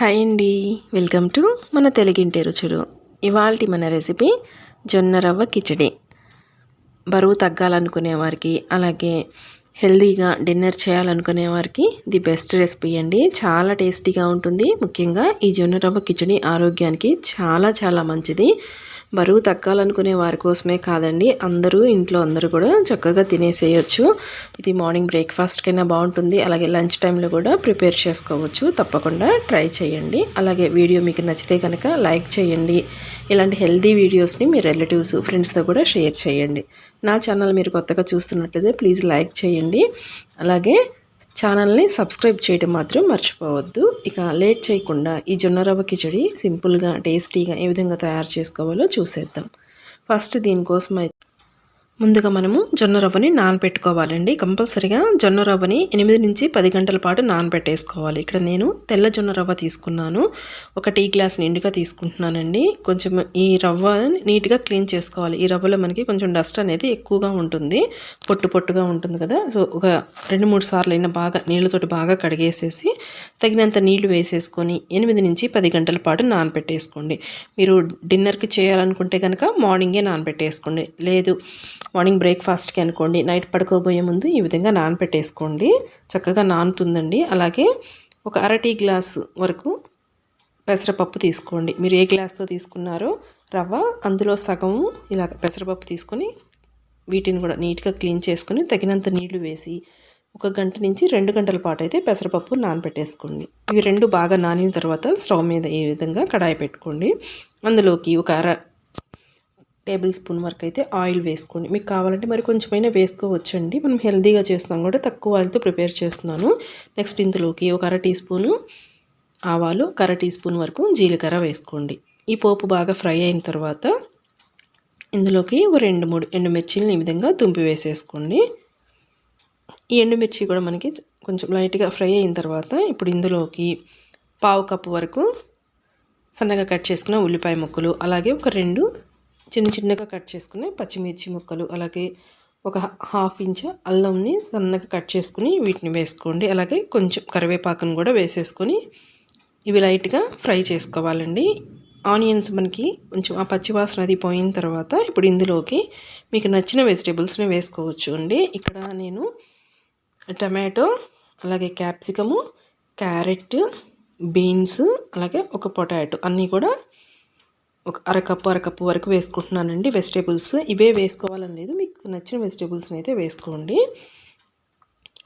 Hi అండి. Welcome to మన తెలుగింటి రుచులు. ఇవాల్టి మన రెసిపీ జొన్న రవ్వ కిచడి. బరువు తగ్గాలనుకునే వారికి అలాగే హెల్తీగా డిన్నర్ చేయాలనుకునే వారికి ది బెస్ట్ రెసిపీ అండి. చాలా టేస్టీగా ఉంటుంది. ముఖ్యంగా ఈ జొన్న రవ్వ కిచడి ఆరోగ్యానికి చాలా చాలా మంచిది. బరువు తగ్గాలనుకునే వారి కోసమే కాదండి. అందరూ ఇంట్లో అందరూ కూడా చక్కగా తినేసేయచ్చు. ఇది మార్నింగ్ బ్రేక్ఫాస్ట్కైనా బాగుంటుంది. అలాగే లంచ్ టైంలో కూడా ప్రిపేర్ చేసుకోవచ్చు. తప్పకుండా ట్రై చేయండి. అలాగే వీడియో మీకు నచ్చితే కనుక లైక్ చేయండి. ఇలాంటి హెల్దీ వీడియోస్ని మీ రిలేటివ్స్ ఫ్రెండ్స్తో కూడా షేర్ చేయండి. నా ఛానల్ మీరు కొత్తగా చూస్తున్నట్లయితే ప్లీజ్ లైక్ చేయండి. అలాగే ఛానల్ని సబ్స్క్రైబ్ చేయడం మాత్రం మర్చిపోవద్దు. ఇక లేట్ చేయకుండా ఈ జొన్న రవ్వ కిచడి సింపుల్గా టేస్టీగా ఏ విధంగా తయారు చేసుకోవాలో చూసేద్దాం. ఫస్ట్ దీనికోసం ముందుగా మనము జొన్న రవ్వని నానబెట్టుకోవాలండి కంపల్సరిగా జొన్న రవ్వని ఎనిమిది నుంచి పది గంటల పాటు నానబెట్టేసుకోవాలి. ఇక్కడ నేను తెల్ల జొన్న రవ్వ తీసుకున్నాను. ఒక టీ గ్లాస్ నిండుగా తీసుకుంటున్నానండి. కొంచెం ఈ రవ్వ నీట్గా క్లీన్ చేసుకోవాలి. ఈ రవ్వలో మనకి కొంచెం డస్ట్ అనేది ఎక్కువగా ఉంటుంది. పొట్టు పొట్టుగా ఉంటుంది కదా. సో ఒక రెండు మూడు సార్లు అయినా బాగా నీళ్ళతోటి బాగా కడిగేసేసి తగినంత నీళ్ళు వేసేసుకొని ఎనిమిది నుంచి పది గంటల పాటు నానబెట్టేసుకోండి. మీరు డిన్నర్కి చేయాలనుకుంటే కనుక మార్నింగే నానబెట్టేసుకోండి. లేదు మార్నింగ్ బ్రేక్ఫాస్ట్కి అనుకోండి నైట్ పడుకోబోయే ముందు ఈ విధంగా నానపెట్టేసుకోండి. చక్కగా నానుతుందండి. అలాగే ఒక అర టీ గ్లాస్ వరకు పెసరపప్పు తీసుకోండి. మీరు ఏ గ్లాస్తో తీసుకున్నారో రవ్వ అందులో సగం ఇలా పెసరపప్పు తీసుకొని వీటిని కూడా నీట్గా క్లీన్ చేసుకుని తగినంత నీళ్ళు వేసి ఒక గంట నుంచి రెండు గంటల పాటు అయితే పెసరపప్పు నానబెట్టేసుకోండి ఇవి రెండు బాగా నానిన తర్వాత స్టవ్ మీద ఈ విధంగా కడాయి పెట్టుకోండి. అందులోకి ఒక అర టేబుల్ స్పూన్ వరకు అయితే ఆయిల్ వేసుకోండి. మీకు కావాలంటే మరి కొంచెమైనా వేసుకోవచ్చండి. మనం హెల్తీగా చేస్తున్నాం కూడా తక్కువ ఆయిల్తో ప్రిపేర్ చేస్తున్నాను. నెక్స్ట్ ఇందులోకి ఒక అర టీ స్పూను ఆవాలు ఒక అర టీ స్పూన్ వరకు జీలకర్ర వేసుకోండి. ఈ పోపు బాగా ఫ్రై అయిన తర్వాత ఇందులోకి ఒక రెండు మూడు ఎండుమిర్చిలను ఈ విధంగా తుంపి వేసేసుకోండి. ఈ ఎండుమిర్చి కూడా మనకి కొంచెం లైట్గా ఫ్రై అయిన తర్వాత ఇప్పుడు ఇందులోకి పావు కప్పు వరకు సన్నగా కట్ చేసుకున్న ఉల్లిపాయ ముక్కలు అలాగే ఒక రెండు చిన్న చిన్నగా కట్ చేసుకుని పచ్చిమిర్చి ముక్కలు అలాగే ఒక హాఫ్ ఇంచ్ అల్లంని సన్నగా కట్ చేసుకుని వీటిని వేసుకోండి. అలాగే కొంచెం కరివేపాకును కూడా వేసేసుకొని ఇవి లైట్గా ఫ్రై చేసుకోవాలండి. ఆనియన్స్ మనకి కొంచెం ఆ పచ్చివాసన అది పోయిన తర్వాత ఇప్పుడు ఇందులోకి మీకు నచ్చిన వెజిటేబుల్స్ని వేసుకోవచ్చు అండి. ఇక్కడ నేను టమాటో అలాగే క్యాప్సికము క్యారెట్ బీన్స్ అలాగే ఒక పొటాటో అన్నీ కూడా ఒక అరకప్పు అరకప్పు వరకు వేసుకుంటున్నానండి వెజిటేబుల్స్. ఇవే వేసుకోవాలని లేదు. మీకు నచ్చిన వెజిటేబుల్స్ని అయితే వేసుకోండి.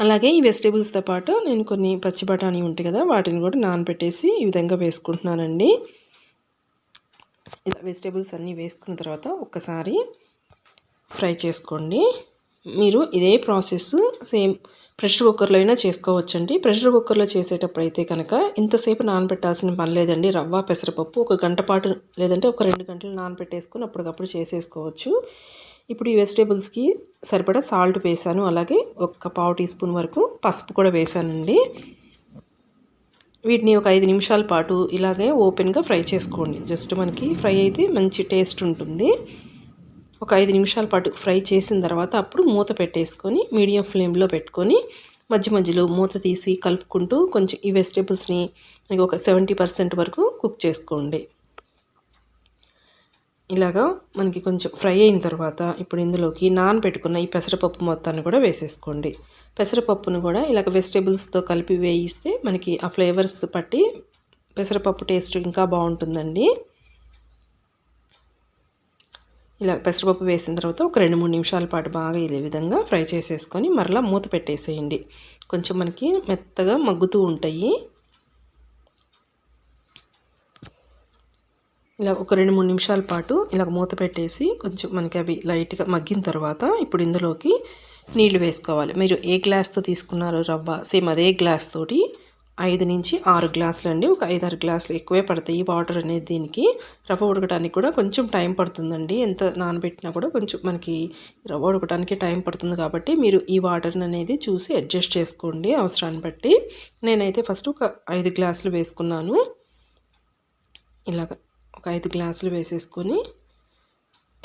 అలాగే ఈ వెజిటేబుల్స్తో పాటు నేను కొన్ని పచ్చి బఠానీ ఉంటాయి కదా వాటిని కూడా నానబెట్టేసి ఈ విధంగా వేసుకుంటున్నానండి. ఇలా వెజిటేబుల్స్ అన్నీ వేసుకున్న తర్వాత ఒక్కసారి ఫ్రై చేసుకోండి. మీరు ఇదే ప్రాసెస్ సేమ్ ప్రెషర్ కుక్కర్లో అయినా చేసుకోవచ్చండి. ప్రెషర్ కుక్కర్లో చేసేటప్పుడు అయితే కనుక ఇంతసేపు నానబెట్టాల్సిన పని లేదండి. రవ్వ పెసరపప్పు ఒక గంట పాటు లేదంటే ఒక రెండు గంటలు నానబెట్టేసుకొని అప్పటికప్పుడు చేసేసుకోవచ్చు. ఇప్పుడు ఈ వెజిటేబుల్స్కి సరిపడా సాల్ట్ వేసాను. అలాగే ఒక పావు టీ స్పూన్ వరకు పసుపు కూడా వేసానండి. వీటిని ఒక ఐదు నిమిషాల పాటు ఇలాగే ఓపెన్గా ఫ్రై చేసుకోండి. జస్ట్ మనకి ఫ్రై అయితే మంచి టేస్ట్ ఉంటుంది. ఒక ఐదు నిమిషాల పాటు ఫ్రై చేసిన తర్వాత అప్పుడు మూత పెట్టేసుకొని మీడియం ఫ్లేమ్లో పెట్టుకొని మధ్య మధ్యలో మూత తీసి కలుపుకుంటూ కొంచెం ఈ వెజిటేబుల్స్ని ఒక సెవెంటీ పర్సెంట్ వరకు కుక్ చేసుకోండి. ఇలాగా మనకి కొంచెం ఫ్రై అయిన తర్వాత ఇప్పుడు ఇందులోకి నానబెట్టుకున్న ఈ పెసరపప్పు మొత్తాన్ని కూడా వేసేసుకోండి. పెసరపప్పును కూడా ఇలాగ వెజిటేబుల్స్తో కలిపి వేయిస్తే మనకి ఆ ఫ్లేవర్స్ పట్టి పెసరపప్పు టేస్ట్ ఇంకా బాగుంటుందండి. ఇలా పెసరపప్పు వేసిన తర్వాత ఒక రెండు మూడు నిమిషాల పాటు బాగా ఇదే విధంగా ఫ్రై చేసేసుకొని మరలా మూత పెట్టేసేయండి. కొంచెం మనకి మెత్తగా మగ్గుతూ ఉంటాయి. ఇలా ఒక రెండు మూడు నిమిషాల పాటు ఇలా మూత పెట్టేసి కొంచెం మనకి అవి లైట్గా మగ్గిన తర్వాత ఇప్పుడు ఇందులోకి నీళ్ళు వేసుకోవాలి. మీరు ఏ గ్లాస్తో తీసుకున్నారో రవ్వ సేమ్ అదే గ్లాస్ తోటి ఐదు నుంచి ఆరు గ్లాసులు అండి ఒక ఐదు ఆరు గ్లాసులు ఎక్కువే పడతాయి ఈ వాటర్ అనేది దీనికి. రవ్వ ఉడకడానికి కూడా కొంచెం టైం పడుతుందండి. ఎంత నానబెట్టినా కూడా కొంచెం మనకి రవ్వ ఉడకడానికి టైం పడుతుంది కాబట్టి మీరు ఈ వాటర్ని అనేది చూసి అడ్జస్ట్ చేసుకోండి అవసరాన్ని బట్టి. నేనైతే ఫస్ట్ ఒక ఐదు గ్లాసులు వేసుకున్నాను. ఇలాగ ఒక ఐదు గ్లాసులు వేసేసుకొని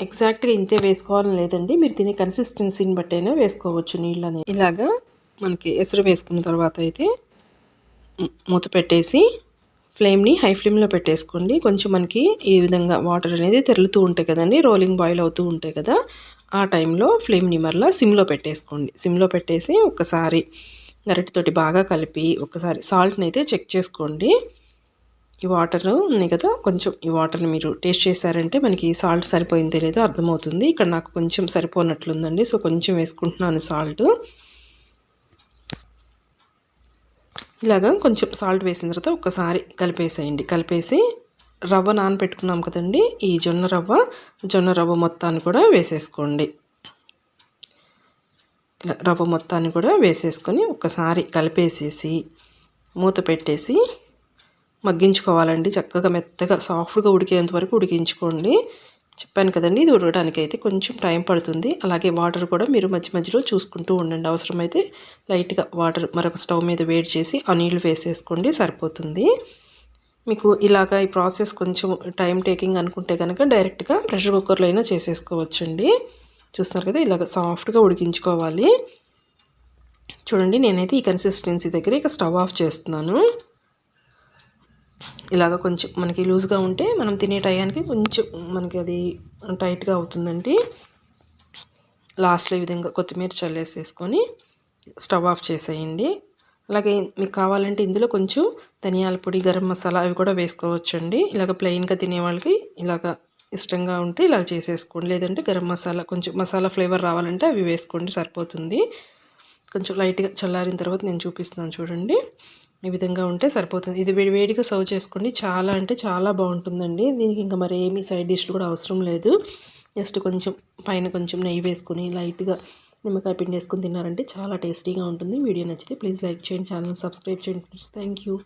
ఎగ్జాక్ట్గా ఇంతే వేసుకోవాలని లేదండి. మీరు తినే కన్సిస్టెన్సీని బట్టైనా వేసుకోవచ్చు నీళ్ళు అనేది ఇలాగా మనకి ఎసురు వేసుకున్న తర్వాత అయితే మూత పెట్టేసి ఫ్లేమ్ని హై ఫ్లేమ్లో పెట్టేసుకోండి. కొంచెం మనకి ఈ విధంగా వాటర్ అనేది తెరులుతూ ఉంటాయి కదండి రోలింగ్ బాయిల్ అవుతూ ఉంటాయి కదా ఆ టైంలో ఫ్లేమ్ని మరలా సిమ్లో పెట్టేసుకోండి. సిమ్లో పెట్టేసి ఒక్కసారి గరిటతోటి బాగా కలిపి ఒకసారి సాల్ట్ని అయితే చెక్ చేసుకోండి. ఈ వాటర్ ఉన్నాయి కదా కొంచెం ఈ వాటర్ని మీరు టేస్ట్ చేశారంటే మనకి సాల్ట్ సరిపోయిందో లేదో అర్థమవుతుంది. ఇక్కడ నాకు కొంచెం సరిపోనట్లుందండి సో కొంచెం వేసుకుంటున్నాను సాల్ట్. ఇలాగ కొంచెం సాల్ట్ వేసిన తర్వాత ఒకసారి కలిపేసేయండి. కలిపేసి రవ్వ నానబెట్టుకున్నాం కదండి. ఈ జొన్న రవ్వ జొన్న రవ్వ మొత్తాన్ని కూడా వేసేసుకోండి. రవ్వ మొత్తాన్ని కూడా వేసేసుకొని ఒకసారి కలిపేసేసి మూత పెట్టేసి మగ్గించుకోవాలండి. చక్కగా మెత్తగా సాఫ్ట్గా ఉడికేంత వరకు ఉడికించుకోండి. చెప్పాను కదండి ఇది ఉడకడానికి అయితే కొంచెం టైం పడుతుంది. అలాగే వాటర్ కూడా మీరు మధ్య మధ్యలో చూసుకుంటూ ఉండండి. అవసరమైతే లైట్గా వాటర్ మరొక స్టవ్ మీద వేడి చేసి ఆ నీళ్ళు వేసేసుకోండి సరిపోతుంది. మీకు ఇలాగ ఈ ప్రాసెస్ కొంచెం టైం టేకింగ్ అనుకుంటే కనుక డైరెక్ట్గా ప్రెషర్ కుక్కర్లో అయినా చేసేసుకోవచ్చండి. చూస్తున్నారు కదా ఇలాగ సాఫ్ట్గా ఉడికించుకోవాలి. చూడండి నేనైతే ఈ కన్సిస్టెన్సీ దగ్గర ఇక స్టవ్ ఆఫ్ చేస్తున్నాను. ఇలాగ కొంచెం మనకి లూజ్గా ఉంటే మనం తినే టయానికి కొంచెం మనకి అది టైట్గా అవుతుందండి. లాస్ట్లో ఈ విధంగా కొత్తిమీర చల్లేసేసుకొని స్టవ్ ఆఫ్ చేసేయండి. అలాగే మీకు కావాలంటే ఇందులో కొంచెం ధనియాల పొడి గరం మసాలా అవి కూడా వేసుకోవచ్చండి. ఇలాగ ప్లెయిన్గా తినే వాళ్ళకి ఇలాగ ఇష్టంగా ఉంటే ఇలా చేసేసుకోండి. లేదంటే గరం మసాలా కొంచెం మసాలా ఫ్లేవర్ రావాలంటే అవి వేసుకోండి సరిపోతుంది. కొంచెం లైట్గా చల్లారిన తర్వాత నేను చూపిస్తున్నాను చూడండి. ఈ విధంగా ఉంటే సరిపోతుంది. ఇది వేడి వేడిగా సర్వ్ చేసుకోండి. చాలా అంటే చాలా బాగుంటుందండి. దీనికి ఇంకా మరి ఏమీ సైడ్ డిష్లు కూడా అవసరం లేదు. జస్ట్ కొంచెం పైన కొంచెం నెయ్యి వేసుకొని లైట్గా నిమ్మకాయ పిండి వేసుకొని తిన్నారంటే చాలా టేస్టీగా ఉంటుంది. వీడియో నచ్చితే ప్లీజ్ లైక్ చేయండి ఛానల్ సబ్స్క్రైబ్ చేయండి థ్యాంక్ యూ